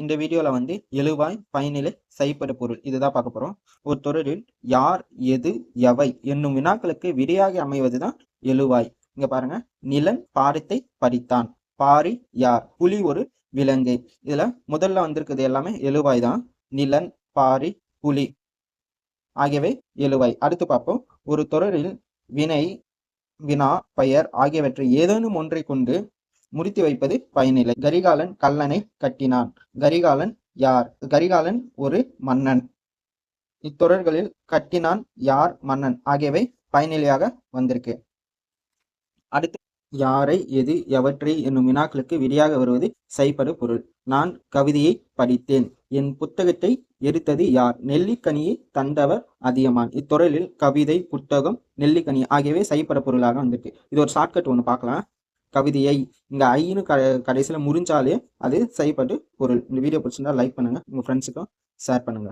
இந்த வீடியோல வந்து எழுவாய் பயனிலை சைப்பட பொருள் இதுதான் பார்க்க போறோம். ஒரு தொடரில் யார் எது எவை என்னும் வினாக்களுக்கு விடையாக அமைவதுதான் எழுவாய். இங்க பாருங்க. நிலன் பாடத்தை படித்தான் பாரி யார்? புலி ஒரு விலங்கு. இதுல முதல்ல வந்திருக்குது எல்லாமே எழுவாய் தான். நிலன் பாரி புலி ஆகியவை எழுவாய். அடுத்து பார்ப்போம். ஒரு தொடரில் வினை வினா பெயர் ஆகியவற்றை ஏதேனும் ஒன்றை கொண்டு முறித்து வைப்பது பயனில்லை. கரிகாலன் கல்லனை கட்டினான். கரிகாலன் யார்? கரிகாலன் ஒரு மன்னன். இத்தொடர்களில் கட்டினான் யார் மன்னன்? ஆகியவை பயனிலையாக வந்திருக்கு. அடுத்து யாரை எது எவற்றை என்னும் வினாக்களுக்கு விடியாக வருவது செய்படு பொருள். நான் கவிதையை படித்தேன். என் புத்தகத்தை எரித்தது யார்? நெல்லிக்கனியை தந்தவர் அதியமான். இத்தொடரில் கவிதை புத்தகம் நெல்லிக்கனி ஆகியவை செய்பட பொருளாக வந்திருக்கு. இது ஒரு ஷார்ட்கட் ஒன்று பார்க்கலாம். கவிதையை இங்க ஐன்னு க கடைசியில் முடிஞ்சாலே அது செய்யப்பட்டு பொருள் இந்த வீடியோ பிடிச்சிருந்தா லைக் பண்ணுங்க. உங்க ஃப்ரெண்ட்ஸுக்கும் ஷேர் பண்ணுங்க.